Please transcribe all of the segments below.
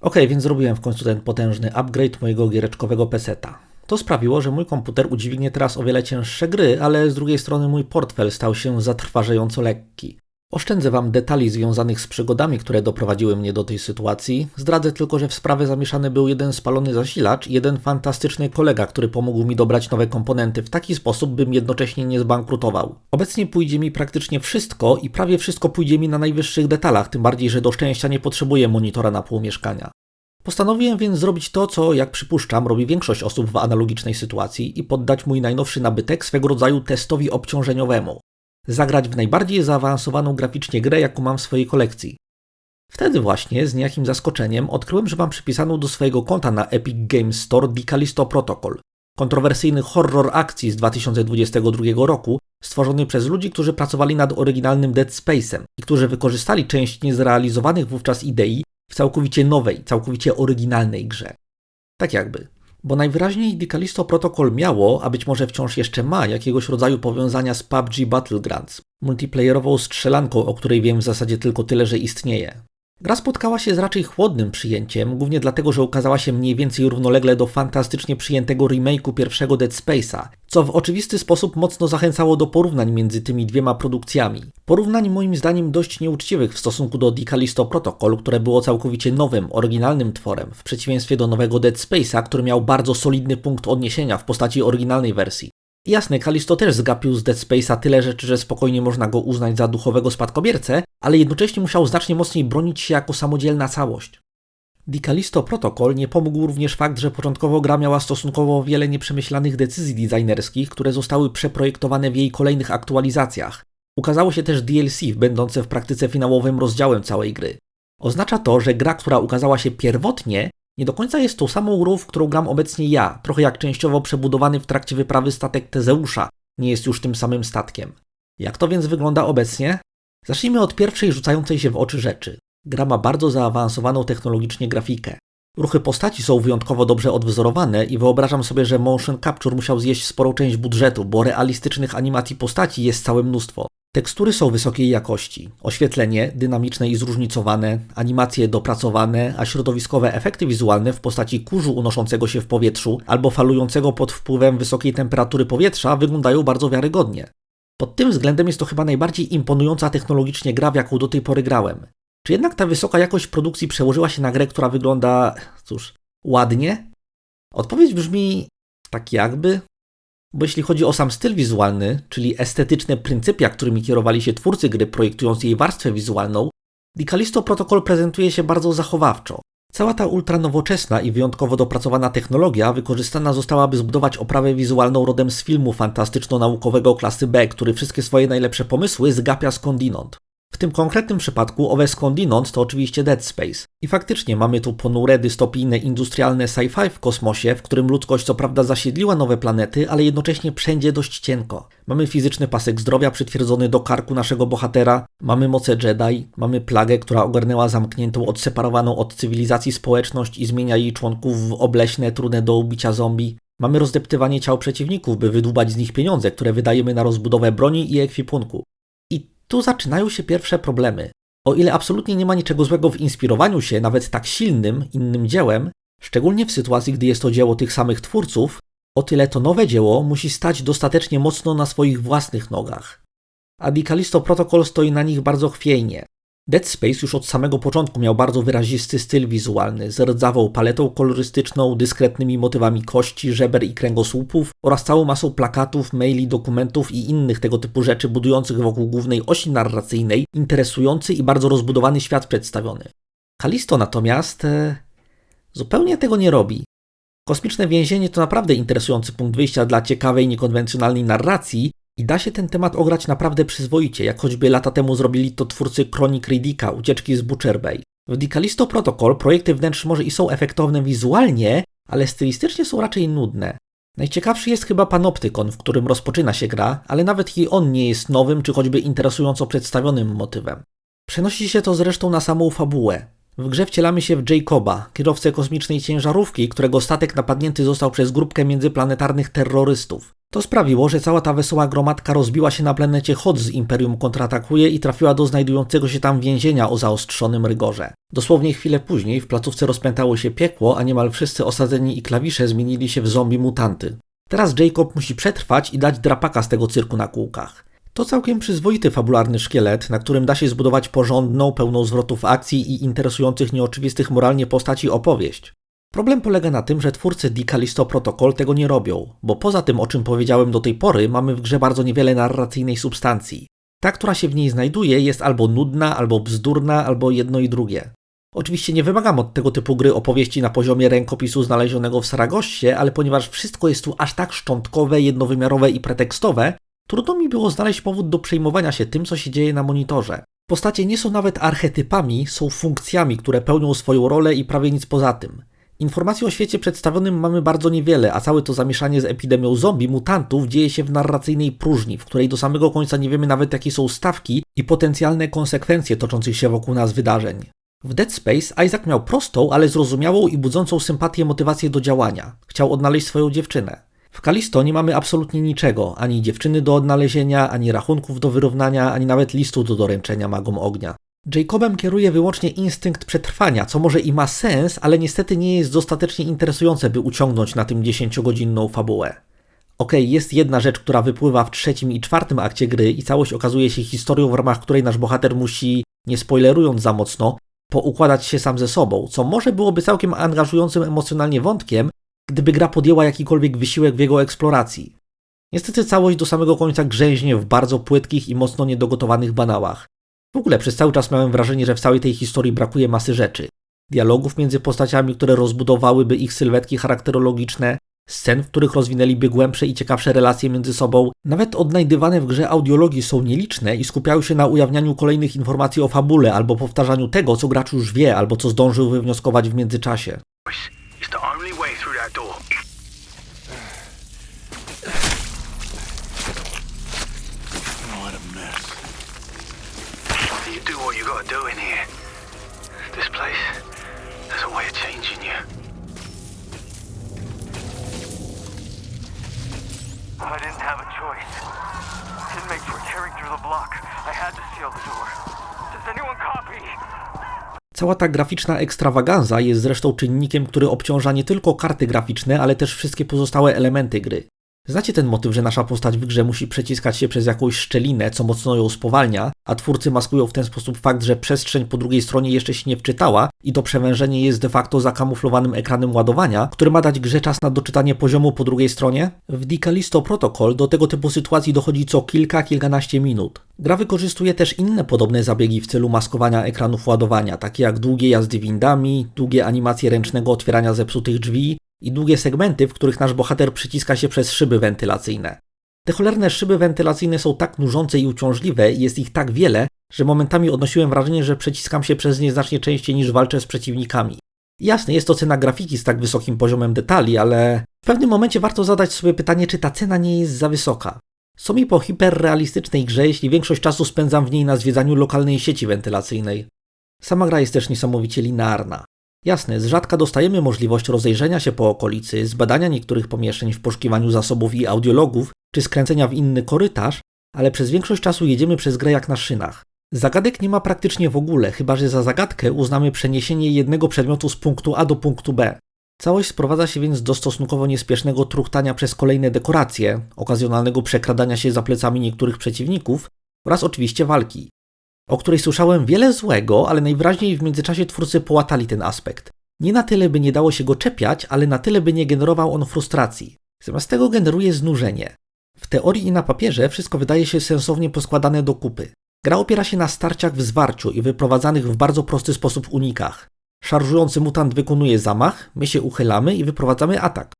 Ok, więc zrobiłem w końcu ten potężny upgrade mojego giereczkowego peseta. To sprawiło, że mój komputer udźwignie teraz o wiele cięższe gry, ale z drugiej strony mój portfel stał się zatrważająco lekki. Oszczędzę Wam detali związanych z przygodami, które doprowadziły mnie do tej sytuacji. Zdradzę tylko, że w sprawę zamieszany był jeden spalony zasilacz i jeden fantastyczny kolega, który pomógł mi dobrać nowe komponenty w taki sposób, bym jednocześnie nie zbankrutował. Obecnie pójdzie mi praktycznie wszystko i prawie wszystko pójdzie mi na najwyższych detalach, tym bardziej, że do szczęścia nie potrzebuję monitora na pół mieszkania. Postanowiłem więc zrobić to, co, jak przypuszczam, robi większość osób w analogicznej sytuacji i poddać mój najnowszy nabytek swego rodzaju testowi obciążeniowemu zagrać w najbardziej zaawansowaną graficznie grę, jaką mam w swojej kolekcji. Wtedy właśnie, z niejakim zaskoczeniem, odkryłem, że mam przypisaną do swojego konta na Epic Games Store Dicalisto Protocol, kontrowersyjny horror akcji z 2022 roku, stworzony przez ludzi, którzy pracowali nad oryginalnym Dead Space'em i którzy wykorzystali część niezrealizowanych wówczas idei w całkowicie nowej, całkowicie oryginalnej grze. Tak jakby. Bo najwyraźniej Dicalisto Protocol miało, a być może wciąż jeszcze ma, jakiegoś rodzaju powiązania z PUBG Battlegrounds, multiplayerową strzelanką, o której wiem w zasadzie tylko tyle, że istnieje. Gra spotkała się z raczej chłodnym przyjęciem, głównie dlatego, że ukazała się mniej więcej równolegle do fantastycznie przyjętego remake'u pierwszego Dead Space'a, co w oczywisty sposób mocno zachęcało do porównań między tymi dwiema produkcjami. Porównań moim zdaniem dość nieuczciwych w stosunku do Dicalisto Protocol, które było całkowicie nowym, oryginalnym tworem, w przeciwieństwie do nowego Dead Space'a, który miał bardzo solidny punkt odniesienia w postaci oryginalnej wersji. Jasne, Kalisto też zgapił z Dead Space'a tyle rzeczy, że spokojnie można go uznać za duchowego spadkobiercę, ale jednocześnie musiał znacznie mocniej bronić się jako samodzielna całość. Dicalisto Protocol nie pomógł również fakt, że początkowo gra miała stosunkowo wiele nieprzemyślanych decyzji designerskich, które zostały przeprojektowane w jej kolejnych aktualizacjach. Ukazało się też DLC, będące w praktyce finałowym rozdziałem całej gry. Oznacza to, że gra, która ukazała się pierwotnie, nie do końca jest tą samą grą, w którą gram obecnie ja, trochę jak częściowo przebudowany w trakcie wyprawy statek Tezeusza nie jest już tym samym statkiem. Jak to więc wygląda obecnie? Zacznijmy od pierwszej rzucającej się w oczy rzeczy. Gra ma bardzo zaawansowaną technologicznie grafikę. Ruchy postaci są wyjątkowo dobrze odwzorowane i wyobrażam sobie, że motion capture musiał zjeść sporą część budżetu, bo realistycznych animacji postaci jest całe mnóstwo. Tekstury są wysokiej jakości, oświetlenie dynamiczne i zróżnicowane, animacje dopracowane, a środowiskowe efekty wizualne w postaci kurzu unoszącego się w powietrzu albo falującego pod wpływem wysokiej temperatury powietrza wyglądają bardzo wiarygodnie. Pod tym względem jest to chyba najbardziej imponująca technologicznie gra, w jaką do tej pory grałem. Czy jednak ta wysoka jakość produkcji przełożyła się na grę, która wygląda, cóż, ładnie? Odpowiedź brzmi tak jakby. Bo jeśli chodzi o sam styl wizualny, czyli estetyczne pryncypia, którymi kierowali się twórcy gry projektując jej warstwę wizualną, Dicalisto Protocol prezentuje się bardzo zachowawczo. Cała ta ultranowoczesna i wyjątkowo dopracowana technologia wykorzystana została, by zbudować oprawę wizualną rodem z filmu fantastyczno-naukowego klasy B, który wszystkie swoje najlepsze pomysły zgapia skądinąd. W tym konkretnym przypadku owe skądinąd to oczywiście Dead Space. I faktycznie mamy tu ponure, dystopijne, industrialne sci-fi w kosmosie, w którym ludzkość co prawda zasiedliła nowe planety, ale jednocześnie wszędzie dość cienko. Mamy fizyczny pasek zdrowia przytwierdzony do karku naszego bohatera, mamy moce Jedi, mamy plagę, która ogarnęła zamkniętą, odseparowaną od cywilizacji społeczność i zmienia jej członków w obleśne, trudne do ubicia zombie. Mamy rozdeptywanie ciał przeciwników, by wydłubać z nich pieniądze, które wydajemy na rozbudowę broni i ekwipunku. Tu zaczynają się pierwsze problemy. O ile absolutnie nie ma niczego złego w inspirowaniu się nawet tak silnym innym dziełem, szczególnie w sytuacji, gdy jest to dzieło tych samych twórców, o tyle to nowe dzieło musi stać dostatecznie mocno na swoich własnych nogach. A Dicalisto Protocol stoi na nich bardzo chwiejnie. Dead Space już od samego początku miał bardzo wyrazisty styl wizualny, z rdzawą paletą kolorystyczną, dyskretnymi motywami kości, żeber i kręgosłupów oraz całą masą plakatów, maili, dokumentów i innych tego typu rzeczy budujących wokół głównej osi narracyjnej interesujący i bardzo rozbudowany świat przedstawiony. Kalisto natomiast e, zupełnie tego nie robi. Kosmiczne więzienie to naprawdę interesujący punkt wyjścia dla ciekawej, niekonwencjonalnej narracji, i da się ten temat ograć naprawdę przyzwoicie, jak choćby lata temu zrobili to twórcy Chronik Riddicka, ucieczki z Butcher Bay. W Dicalisto Protocol projekty wnętrz może i są efektowne wizualnie, ale stylistycznie są raczej nudne. Najciekawszy jest chyba Panoptykon, w którym rozpoczyna się gra, ale nawet i on nie jest nowym czy choćby interesująco przedstawionym motywem. Przenosi się to zresztą na samą fabułę. W grze wcielamy się w Jacoba, kierowcę kosmicznej ciężarówki, którego statek napadnięty został przez grupkę międzyplanetarnych terrorystów. To sprawiło, że cała ta wesoła gromadka rozbiła się na planecie Hot z Imperium kontratakuje i trafiła do znajdującego się tam więzienia o zaostrzonym rygorze. Dosłownie chwilę później w placówce rozpętało się piekło, a niemal wszyscy osadzeni i klawisze zmienili się w zombie mutanty. Teraz Jacob musi przetrwać i dać drapaka z tego cyrku na kółkach. To całkiem przyzwoity fabularny szkielet, na którym da się zbudować porządną, pełną zwrotów akcji i interesujących nieoczywistych moralnie postaci opowieść. Problem polega na tym, że twórcy The Callisto Protocol tego nie robią, bo poza tym, o czym powiedziałem do tej pory, mamy w grze bardzo niewiele narracyjnej substancji. Ta, która się w niej znajduje, jest albo nudna, albo bzdurna, albo jedno i drugie. Oczywiście nie wymagam od tego typu gry opowieści na poziomie rękopisu znalezionego w Saragossie, ale ponieważ wszystko jest tu aż tak szczątkowe, jednowymiarowe i pretekstowe, trudno mi było znaleźć powód do przejmowania się tym, co się dzieje na monitorze. Postacie nie są nawet archetypami, są funkcjami, które pełnią swoją rolę i prawie nic poza tym. Informacji o świecie przedstawionym mamy bardzo niewiele, a całe to zamieszanie z epidemią zombie mutantów dzieje się w narracyjnej próżni, w której do samego końca nie wiemy nawet jakie są stawki i potencjalne konsekwencje toczących się wokół nas wydarzeń. W Dead Space Isaac miał prostą, ale zrozumiałą i budzącą sympatię motywację do działania. Chciał odnaleźć swoją dziewczynę. W Kalisto nie mamy absolutnie niczego, ani dziewczyny do odnalezienia, ani rachunków do wyrównania, ani nawet listu do doręczenia magom ognia. Jacobem kieruje wyłącznie instynkt przetrwania, co może i ma sens, ale niestety nie jest dostatecznie interesujące, by uciągnąć na tym 10-godzinną fabułę. Okej, okay, jest jedna rzecz, która wypływa w trzecim i czwartym akcie gry i całość okazuje się historią, w ramach której nasz bohater musi, nie spoilerując za mocno, poukładać się sam ze sobą, co może byłoby całkiem angażującym emocjonalnie wątkiem, gdyby gra podjęła jakikolwiek wysiłek w jego eksploracji. Niestety całość do samego końca grzęźnie w bardzo płytkich i mocno niedogotowanych banałach. W ogóle przez cały czas miałem wrażenie, że w całej tej historii brakuje masy rzeczy. Dialogów między postaciami, które rozbudowałyby ich sylwetki charakterologiczne, scen, w których rozwinęliby głębsze i ciekawsze relacje między sobą. Nawet odnajdywane w grze audiologii są nieliczne i skupiają się na ujawnianiu kolejnych informacji o fabule albo powtarzaniu tego, co gracz już wie albo co zdążył wywnioskować w międzyczasie. Cała ta graficzna ekstrawaganza jest zresztą czynnikiem, który obciąża nie tylko karty graficzne, ale też wszystkie pozostałe elementy gry. Znacie ten motyw, że nasza postać w grze musi przeciskać się przez jakąś szczelinę, co mocno ją spowalnia, a twórcy maskują w ten sposób fakt, że przestrzeń po drugiej stronie jeszcze się nie wczytała i to przewężenie jest de facto zakamuflowanym ekranem ładowania, który ma dać grze czas na doczytanie poziomu po drugiej stronie? W Dicalisto Protocol do tego typu sytuacji dochodzi co kilka, kilkanaście minut. Gra wykorzystuje też inne podobne zabiegi w celu maskowania ekranów ładowania, takie jak długie jazdy windami, długie animacje ręcznego otwierania zepsutych drzwi, i długie segmenty, w których nasz bohater przyciska się przez szyby wentylacyjne. Te cholerne szyby wentylacyjne są tak nużące i uciążliwe i jest ich tak wiele, że momentami odnosiłem wrażenie, że przeciskam się przez nie znacznie częściej niż walczę z przeciwnikami. Jasne, jest to cena grafiki z tak wysokim poziomem detali, ale w pewnym momencie warto zadać sobie pytanie, czy ta cena nie jest za wysoka. Co mi po hiperrealistycznej grze, jeśli większość czasu spędzam w niej na zwiedzaniu lokalnej sieci wentylacyjnej. Sama gra jest też niesamowicie linearna. Jasne, z rzadka dostajemy możliwość rozejrzenia się po okolicy, zbadania niektórych pomieszczeń w poszukiwaniu zasobów i audiologów, czy skręcenia w inny korytarz, ale przez większość czasu jedziemy przez grę jak na szynach. Zagadek nie ma praktycznie w ogóle, chyba że za zagadkę uznamy przeniesienie jednego przedmiotu z punktu A do punktu B. Całość sprowadza się więc do stosunkowo niespiesznego truchtania przez kolejne dekoracje, okazjonalnego przekradania się za plecami niektórych przeciwników oraz oczywiście walki o której słyszałem wiele złego, ale najwyraźniej w międzyczasie twórcy połatali ten aspekt. Nie na tyle, by nie dało się go czepiać, ale na tyle, by nie generował on frustracji. Zamiast tego generuje znużenie. W teorii i na papierze wszystko wydaje się sensownie poskładane do kupy. Gra opiera się na starciach w zwarciu i wyprowadzanych w bardzo prosty sposób unikach. Szarżujący mutant wykonuje zamach, my się uchylamy i wyprowadzamy atak.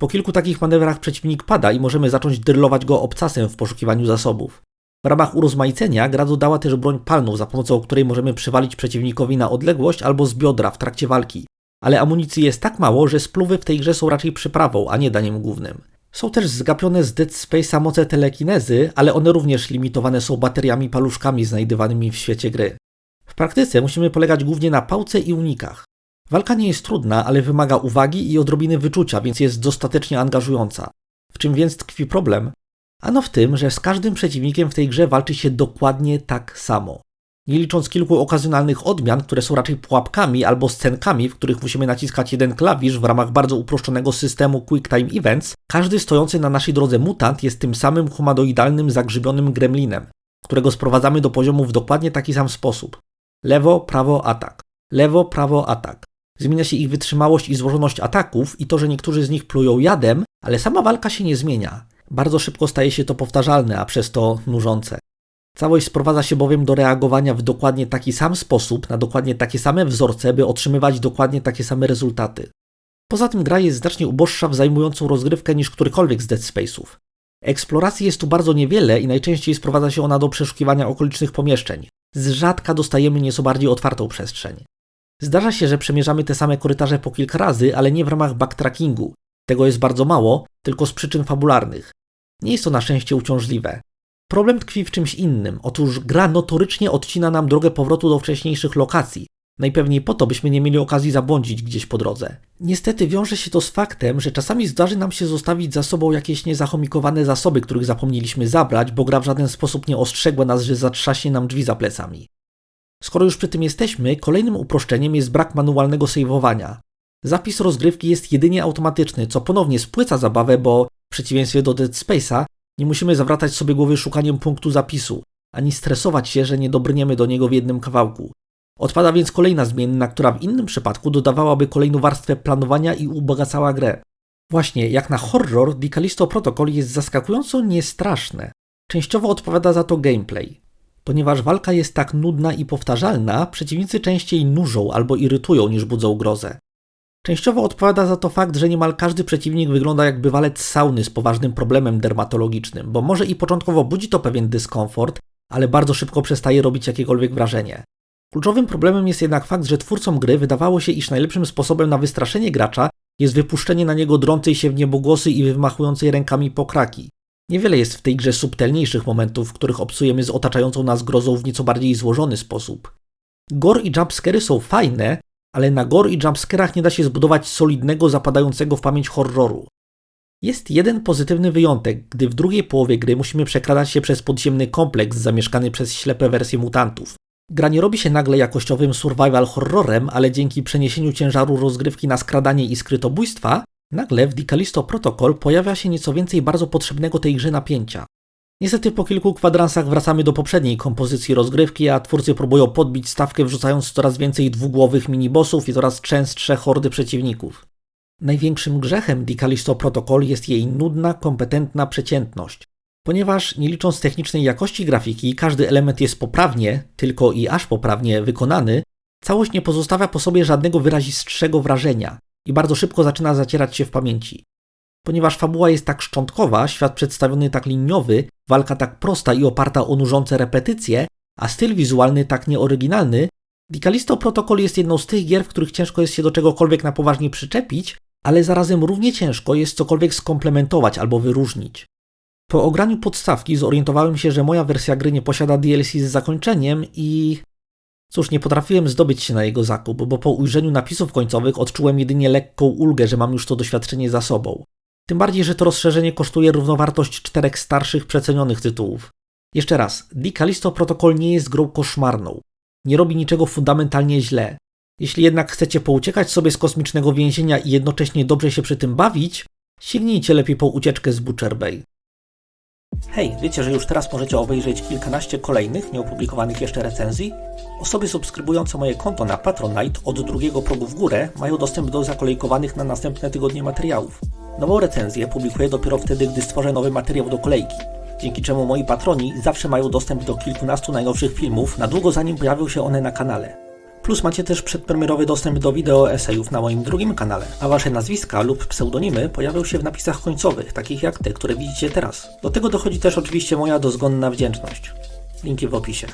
Po kilku takich manewrach przeciwnik pada i możemy zacząć drylować go obcasem w poszukiwaniu zasobów. W ramach urozmaicenia gra dodała też broń palną, za pomocą której możemy przywalić przeciwnikowi na odległość albo z biodra w trakcie walki. Ale amunicji jest tak mało, że spluwy w tej grze są raczej przyprawą, a nie daniem głównym. Są też zgapione z Dead Space'a moce telekinezy, ale one również limitowane są bateriami paluszkami znajdywanymi w świecie gry. W praktyce musimy polegać głównie na pałce i unikach. Walka nie jest trudna, ale wymaga uwagi i odrobiny wyczucia, więc jest dostatecznie angażująca. W czym więc tkwi problem? Ano w tym, że z każdym przeciwnikiem w tej grze walczy się dokładnie tak samo. Nie licząc kilku okazjonalnych odmian, które są raczej pułapkami albo scenkami, w których musimy naciskać jeden klawisz w ramach bardzo uproszczonego systemu Quick Time Events, każdy stojący na naszej drodze mutant jest tym samym humanoidalnym, zagrzybionym gremlinem, którego sprowadzamy do poziomu w dokładnie taki sam sposób. Lewo, prawo, atak. Lewo, prawo, atak. Zmienia się ich wytrzymałość i złożoność ataków i to, że niektórzy z nich plują jadem, ale sama walka się nie zmienia. Bardzo szybko staje się to powtarzalne, a przez to nużące. Całość sprowadza się bowiem do reagowania w dokładnie taki sam sposób, na dokładnie takie same wzorce, by otrzymywać dokładnie takie same rezultaty. Poza tym gra jest znacznie uboższa w zajmującą rozgrywkę niż którykolwiek z Dead Space'ów. Eksploracji jest tu bardzo niewiele i najczęściej sprowadza się ona do przeszukiwania okolicznych pomieszczeń. Z rzadka dostajemy nieco bardziej otwartą przestrzeń. Zdarza się, że przemierzamy te same korytarze po kilka razy, ale nie w ramach backtrackingu. Tego jest bardzo mało, tylko z przyczyn fabularnych. Nie jest to na szczęście uciążliwe. Problem tkwi w czymś innym. Otóż gra notorycznie odcina nam drogę powrotu do wcześniejszych lokacji. Najpewniej po to, byśmy nie mieli okazji zabłądzić gdzieś po drodze. Niestety wiąże się to z faktem, że czasami zdarzy nam się zostawić za sobą jakieś niezachomikowane zasoby, których zapomnieliśmy zabrać, bo gra w żaden sposób nie ostrzegła nas, że zatrzaśnie nam drzwi za plecami. Skoro już przy tym jesteśmy, kolejnym uproszczeniem jest brak manualnego saveowania. Zapis rozgrywki jest jedynie automatyczny, co ponownie spłyca zabawę, bo w przeciwieństwie do Dead Space'a nie musimy zawracać sobie głowy szukaniem punktu zapisu, ani stresować się, że nie dobrniemy do niego w jednym kawałku. Odpada więc kolejna zmienna, która w innym przypadku dodawałaby kolejną warstwę planowania i ubogacała grę. Właśnie, jak na horror, The Callisto Protocol jest zaskakująco niestraszne. Częściowo odpowiada za to gameplay. Ponieważ walka jest tak nudna i powtarzalna, przeciwnicy częściej nużą albo irytują niż budzą grozę. Częściowo odpowiada za to fakt, że niemal każdy przeciwnik wygląda jak bywalec sauny z poważnym problemem dermatologicznym, bo może i początkowo budzi to pewien dyskomfort, ale bardzo szybko przestaje robić jakiekolwiek wrażenie. Kluczowym problemem jest jednak fakt, że twórcom gry wydawało się, iż najlepszym sposobem na wystraszenie gracza jest wypuszczenie na niego drącej się w niebogłosy i wymachującej rękami pokraki. Niewiele jest w tej grze subtelniejszych momentów, w których obcujemy z otaczającą nas grozą w nieco bardziej złożony sposób. Gore i jumpscary są fajne, ale na gore i jumpscarach nie da się zbudować solidnego, zapadającego w pamięć horroru. Jest jeden pozytywny wyjątek, gdy w drugiej połowie gry musimy przekradać się przez podziemny kompleks zamieszkany przez ślepe wersje mutantów. Gra nie robi się nagle jakościowym survival horrorem, ale dzięki przeniesieniu ciężaru rozgrywki na skradanie i skrytobójstwa, nagle w Dicalisto Protocol pojawia się nieco więcej bardzo potrzebnego tej grze napięcia. Niestety po kilku kwadransach wracamy do poprzedniej kompozycji rozgrywki, a twórcy próbują podbić stawkę wrzucając coraz więcej dwugłowych minibossów i coraz częstsze hordy przeciwników. Największym grzechem Dicalisto Protocol jest jej nudna, kompetentna przeciętność. Ponieważ nie licząc technicznej jakości grafiki, każdy element jest poprawnie, tylko i aż poprawnie wykonany, całość nie pozostawia po sobie żadnego wyrazistszego wrażenia i bardzo szybko zaczyna zacierać się w pamięci. Ponieważ fabuła jest tak szczątkowa, świat przedstawiony tak liniowy, walka tak prosta i oparta o nużące repetycje, a styl wizualny tak nieoryginalny, Dicalisto Protocol jest jedną z tych gier, w których ciężko jest się do czegokolwiek na poważnie przyczepić, ale zarazem równie ciężko jest cokolwiek skomplementować albo wyróżnić. Po ograniu podstawki zorientowałem się, że moja wersja gry nie posiada DLC z zakończeniem i... Cóż, nie potrafiłem zdobyć się na jego zakup, bo po ujrzeniu napisów końcowych odczułem jedynie lekką ulgę, że mam już to doświadczenie za sobą. Tym bardziej, że to rozszerzenie kosztuje równowartość czterech starszych, przecenionych tytułów. Jeszcze raz, The Callisto Protocol nie jest grą koszmarną. Nie robi niczego fundamentalnie źle. Jeśli jednak chcecie pouciekać sobie z kosmicznego więzienia i jednocześnie dobrze się przy tym bawić, sięgnijcie lepiej po ucieczkę z Butcher Bay. Hej, wiecie, że już teraz możecie obejrzeć kilkanaście kolejnych, nieopublikowanych jeszcze recenzji? Osoby subskrybujące moje konto na Patronite od drugiego progu w górę mają dostęp do zakolejkowanych na następne tygodnie materiałów. Nową recenzję publikuję dopiero wtedy, gdy stworzę nowy materiał do kolejki, dzięki czemu moi patroni zawsze mają dostęp do kilkunastu najnowszych filmów na długo zanim pojawią się one na kanale. Plus macie też przedpremierowy dostęp do wideo esejów na moim drugim kanale, a wasze nazwiska lub pseudonimy pojawią się w napisach końcowych, takich jak te, które widzicie teraz. Do tego dochodzi też oczywiście moja dozgonna wdzięczność. Linki w opisie.